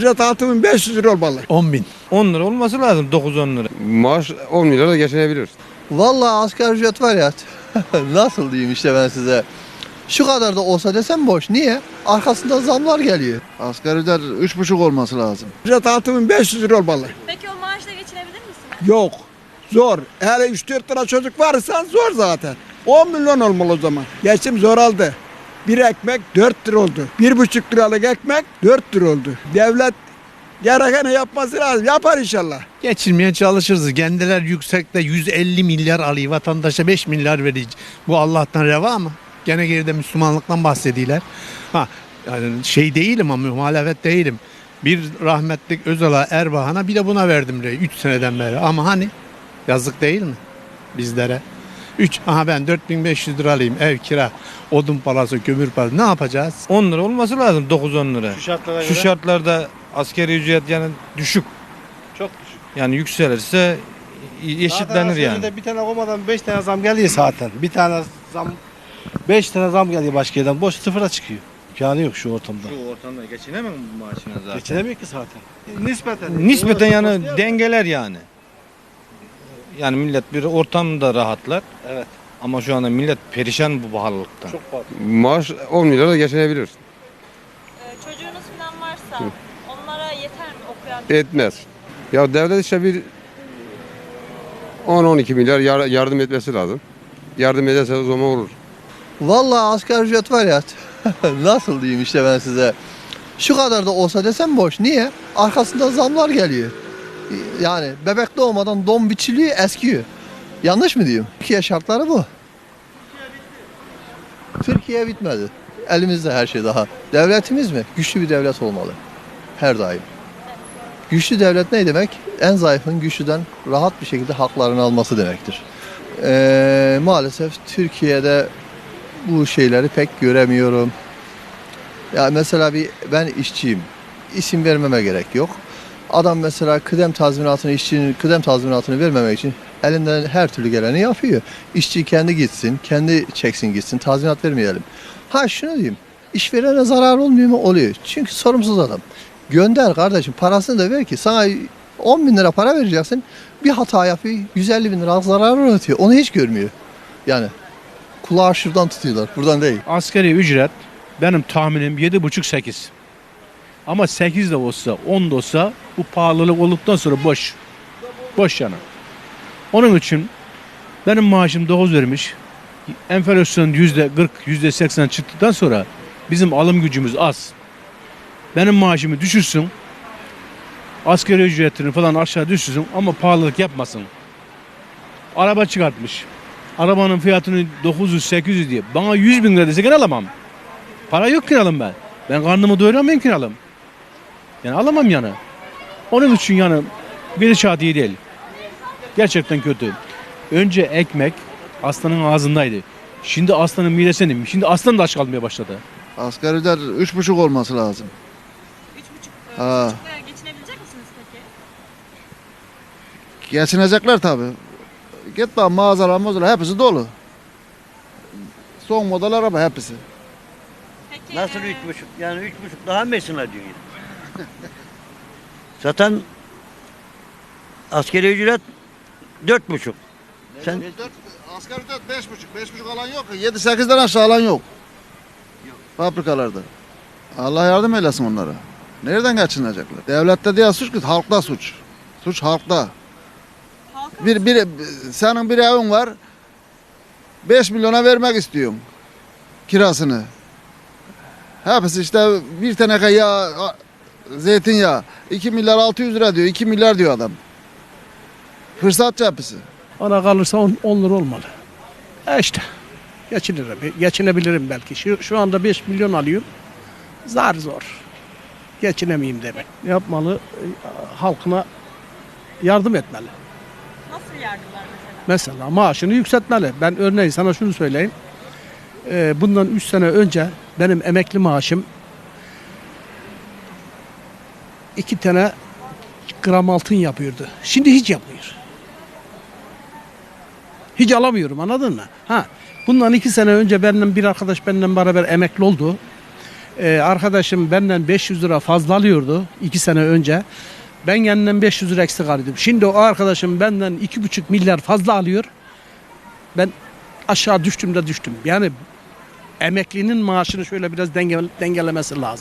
Ücret 6500 lira olmalı. 10 bin. 10 lira olması lazım 9-10 lira. Maaş 10 milyara da geçinebilir. Vallahi asgari ücret var ya. Nasıl diyeyim işte ben size. Şu kadar da olsa desem boş. Niye? Arkasında zamlar geliyor. Asgari ücret 3,5 olması lazım. Ücret 6500 lira olmalı. Peki o maaşla geçinebilir misiniz? Yok. Zor. Hele 3-4 lira çocuk varsa zor zaten. 10 milyon olmalı o zaman. Geçim zor aldı. Bir ekmek 4 lira oldu. Bir buçuk liralık ekmek 4 lira oldu. Devlet gerekeni yapması lazım. Yapar inşallah. Geçirmeye çalışırız. Kendiler yüksekte 150 milyar alıyor. Vatandaşa 5 milyar verici. Bu Allah'tan reva mı? Gene geride Müslümanlıktan bahsediyorlar. Ha yani şey değilim ama muhalefet değilim. Bir rahmetlik Özal'a Erbakan'a bir de buna verdim 3 seneden beri. Ama hani yazık değil mi bizlere? 3 aha ben 4500 lira alayım ev kira odun parası kömür parası ne yapacağız? 10 lira olması lazım 9-10 lira. Şu şartlara Şu göre şartlarda askeri ücret yani düşük. çok düşük. Yani yükselirse eşitlenir Zaten yani. de bir tane olmadan 5 tane zam geliyor zaten. Bir tane zam 5 tane zam geliyor başka yerden. Boş sıfıra çıkıyor. İmkanı yok şu ortamda. Şu ortamda geçinemem bu maaşına zaten. Geçinemiyor ki zaten. Nispeten. Nispeten yani dengeler yani. Yani millet bir ortamda rahatlar Evet. ama şu anda millet perişan bu pahalılıktan. Çok fazla. Maaş 10 milyara da geçinebilir. Ee, çocuğunuz falan varsa onlara yeter mi okuyan? Etmez. Ya devlet işte bir 10-12 milyar yar- yardım etmesi lazım. Yardım ederse o zaman olur. Vallahi asgari ücret var ya. Nasıl diyeyim işte ben size. Şu kadar da olsa desem boş. Niye? Arkasında zamlar geliyor. Yani bebek doğmadan don biçiliyor, eskiyor. Yanlış mı diyeyim? Türkiye şartları bu. Türkiye bitmedi. Elimizde her şey daha. Devletimiz mi? Güçlü bir devlet olmalı. Her daim. Güçlü devlet ne demek? En zayıfın güçlüden rahat bir şekilde haklarını alması demektir. Ee, maalesef Türkiye'de bu şeyleri pek göremiyorum. Ya mesela bir ben işçiyim. İsim vermeme gerek yok. Adam mesela kıdem tazminatını işçinin kıdem tazminatını vermemek için elinden her türlü geleni yapıyor. İşçi kendi gitsin, kendi çeksin gitsin, tazminat vermeyelim. Ha şunu diyeyim, işverene zarar olmuyor mu? Oluyor. Çünkü sorumsuz adam. Gönder kardeşim parasını da ver ki sana 10 bin lira para vereceksin. Bir hata yapıyor, 150 bin lira zarar uğratıyor. Onu hiç görmüyor. Yani kulağı şuradan tutuyorlar, buradan değil. Asgari ücret benim tahminim 7,5-8. Ama 8 de olsa 10 da olsa bu pahalılık olduktan sonra boş. Boş yani. Onun için benim maaşım 9 vermiş. Enflasyon %40, %80 çıktıktan sonra bizim alım gücümüz az. Benim maaşımı düşürsün. Asgari ücretini falan aşağı düşürsün ama pahalılık yapmasın. Araba çıkartmış. Arabanın fiyatını 900-800 diye. Bana 100 bin lira dese alamam. Para yok ki alayım ben. Ben karnımı doyuramıyorum ki alayım. Yani alamam yani. Onun için yani gidişat iyi değil. Gerçekten kötü. Önce ekmek aslanın ağzındaydı. Şimdi aslanın midesinde. Şimdi aslan da aç kalmaya başladı. Asgari ücret 3,5 olması lazım. 3,5 Ha. liraya geçinebilecek misiniz peki? Geçinecekler tabii. Git bak mağazalar mağazalar hepsi dolu. Son model araba hepsi. Peki Nasıl e, üç buçuk? Yani üç buçuk daha mesela diyor. Zaten askeri ücret dört buçuk. Sen Asgari ücret 5,5. 5,5 alan yok. 7-8'den aşağı alan yok. Fabrikalarda. Allah yardım eylesin onlara. Nereden geçinecekler? Devlette değil suç ki halkta suç. Suç halkta. halkın Bir, bir, senin bir evin var. 5 milyona vermek istiyorsun. Kirasını. Hepsi işte bir teneke yağ, a- zeytinyağı. 2 milyar 600 lira diyor. 2 milyar diyor adam. Fırsatçı hepsi. Ona kalırsa 10, lira olmalı. E işte geçinirim. Geçinebilirim belki. Şu, şu anda 5 milyon alıyorum. Zar zor. Geçinemeyeyim demek. Yapmalı halkına yardım etmeli. nasıl yardımlar mesela? Mesela maaşını yükseltmeli. Ben örneğin sana şunu söyleyeyim. Ee, bundan 3 sene önce benim emekli maaşım iki tane gram altın yapıyordu. Şimdi hiç yapmıyor. Hiç alamıyorum anladın mı? Ha, bundan iki sene önce benimle bir arkadaş benimle beraber emekli oldu. Ee, arkadaşım benden 500 lira fazla alıyordu 2 sene önce. Ben kendimden 500 lira eksik alıyordum. Şimdi o arkadaşım benden 2,5 milyar fazla alıyor. Ben aşağı düştüm de düştüm. Yani emeklinin maaşını şöyle biraz denge, dengelemesi lazım.